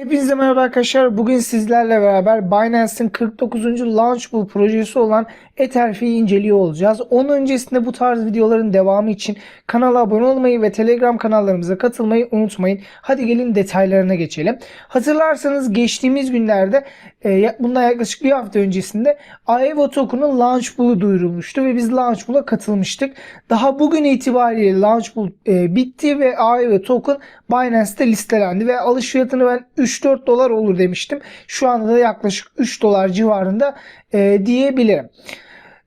Hepinize merhaba arkadaşlar. Bugün sizlerle beraber Binance'in 49. Launchpool projesi olan Etherfi'yi inceliyor olacağız. Onun öncesinde bu tarz videoların devamı için kanala abone olmayı ve Telegram kanallarımıza katılmayı unutmayın. Hadi gelin detaylarına geçelim. Hatırlarsanız geçtiğimiz günlerde e, bundan yaklaşık bir hafta öncesinde Aevo Token'un Launchpool'u duyurulmuştu ve biz Launchpool'a katılmıştık. Daha bugün itibariyle Launchpool e, bitti ve Aevo Token Binance'te listelendi ve alış fiyatını ben 3-4 dolar olur demiştim. Şu anda da yaklaşık 3 dolar civarında e, diyebilirim.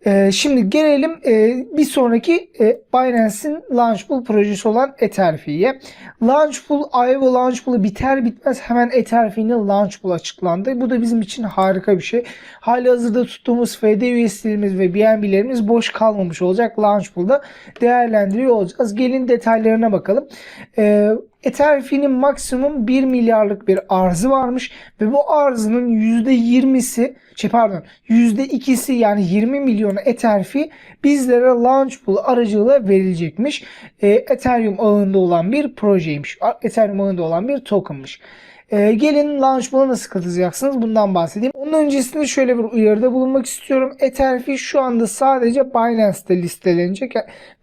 E, şimdi gelelim e, bir sonraki e, Binance'in Launchpool projesi olan Etherfi'ye. Launchpool, Aevo Launchpool'u biter bitmez hemen Etherfi'nin Launchpool açıklandı. Bu da bizim için harika bir şey. Hali hazırda tuttuğumuz FD USD'lerimiz ve BNB'lerimiz boş kalmamış olacak. Launchpool'da değerlendiriyor olacağız. Gelin detaylarına bakalım. E, Etherfi'nin maksimum 1 milyarlık bir arzı varmış ve bu arzının %20'si şey pardon %2'si yani 20 milyon Etherfi bizlere Launchpool aracılığıyla verilecekmiş. E, Ethereum ağında olan bir projeymiş. Ethereum ağında olan bir tokenmış. E, gelin Launchpool'a nasıl katılacaksınız bundan bahsedeyim. Onun öncesinde şöyle bir uyarıda bulunmak istiyorum. Etherfi şu anda sadece Binance'te listelenecek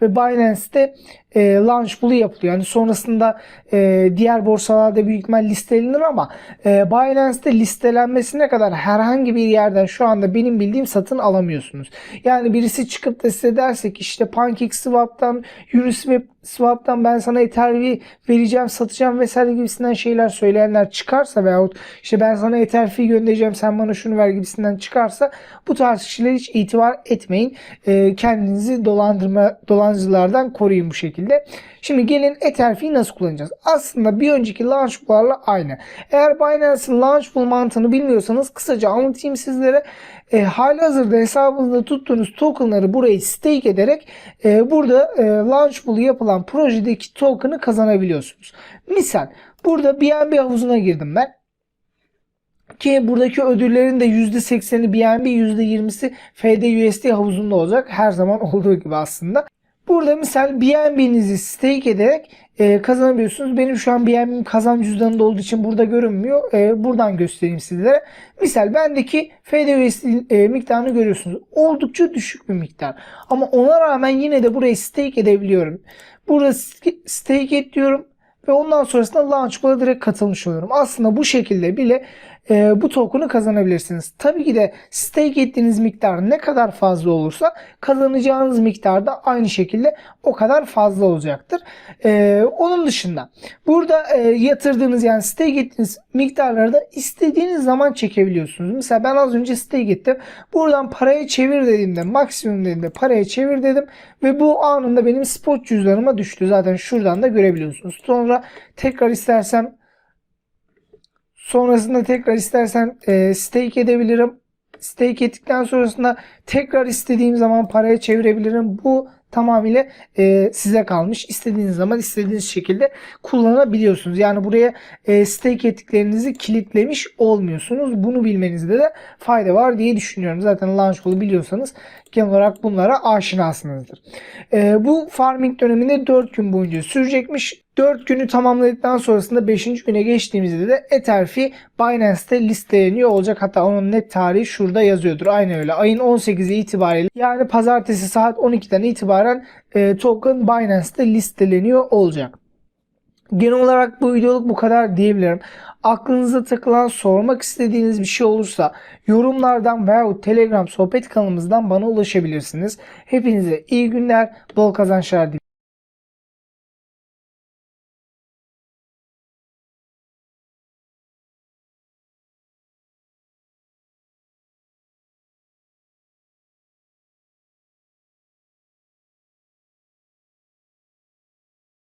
ve Binance'te e, Launchpool'u yapılıyor. Yani sonrasında e, diğer borsalarda büyük ihtimal listelenir ama e, Binance'te listelenmesine kadar herhangi bir yerden şu anda benim bildiğim satın alamıyorsunuz. Yani birisi çıkıp da size derse ki işte PancakeSwap'tan, Uniswap Swap'tan ben sana Ether vereceğim, satacağım vesaire gibisinden şeyler söyleyenler çıkarsa veyahut işte ben sana Ether göndereceğim sen bana şunu ver gibisinden çıkarsa bu tarz kişilere hiç itibar etmeyin. E, kendinizi dolandırma dolancılardan koruyun bu şekilde. Şimdi gelin Ether nasıl kullanacağız? Aslında bir önceki Launchpool'larla aynı. Eğer Binance'in Launchpool mantığını bilmiyorsanız kısaca anlatayım sizlere. E, hali hazırda hesabınızda tuttuğunuz tokenları buraya stake ederek e, burada e, Launchpool'u yapılan projedeki token'ı kazanabiliyorsunuz. Misal burada BNB havuzuna girdim ben. Ki buradaki ödüllerin de %80'i BNB, %20'si FDUSD havuzunda olacak. Her zaman olduğu gibi aslında. Burada misal BNB'nizi stake ederek e, kazanabiliyorsunuz. Benim şu an BNB'm kazanç cüzdanında olduğu için burada görünmüyor. E, buradan göstereyim sizlere. Misal bendeki FDUSD e, miktarını görüyorsunuz. Oldukça düşük bir miktar. Ama ona rağmen yine de burayı stake edebiliyorum. Burada st- stake et diyorum ve ondan sonrasında Launchpool'a direkt katılmış oluyorum. Aslında bu şekilde bile e, bu token'ı kazanabilirsiniz. Tabii ki de stake ettiğiniz miktar ne kadar fazla olursa kazanacağınız miktar da aynı şekilde o kadar fazla olacaktır. E, onun dışında burada e, yatırdığınız yani stake ettiğiniz miktarları da istediğiniz zaman çekebiliyorsunuz. Mesela ben az önce stake ettim. Buradan paraya çevir dediğimde maksimum dediğimde paraya çevir dedim ve bu anında benim spot cüzdanıma düştü. Zaten şuradan da görebiliyorsunuz. Sonra tekrar istersem Sonrasında tekrar istersen e, stake edebilirim. Stake ettikten sonrasında tekrar istediğim zaman paraya çevirebilirim. Bu tamamıyla e, size kalmış. İstediğiniz zaman istediğiniz şekilde kullanabiliyorsunuz. Yani buraya e, stake ettiklerinizi kilitlemiş olmuyorsunuz. Bunu bilmenizde de fayda var diye düşünüyorum. Zaten Launchpool'u biliyorsanız genel olarak bunlara aşinasınızdır. E, bu farming döneminde 4 gün boyunca sürecekmiş. 4 günü tamamladıktan sonrasında 5. güne geçtiğimizde de Etherfi Binance'te listeleniyor olacak. Hatta onun net tarihi şurada yazıyordur. Aynı öyle. Ayın 18'i itibariyle yani pazartesi saat 12'den itibaren e, token Binance'te listeleniyor olacak. Genel olarak bu videoluk bu kadar diyebilirim. Aklınıza takılan sormak istediğiniz bir şey olursa yorumlardan veya Telegram sohbet kanalımızdan bana ulaşabilirsiniz. Hepinize iyi günler, bol kazançlar dilerim.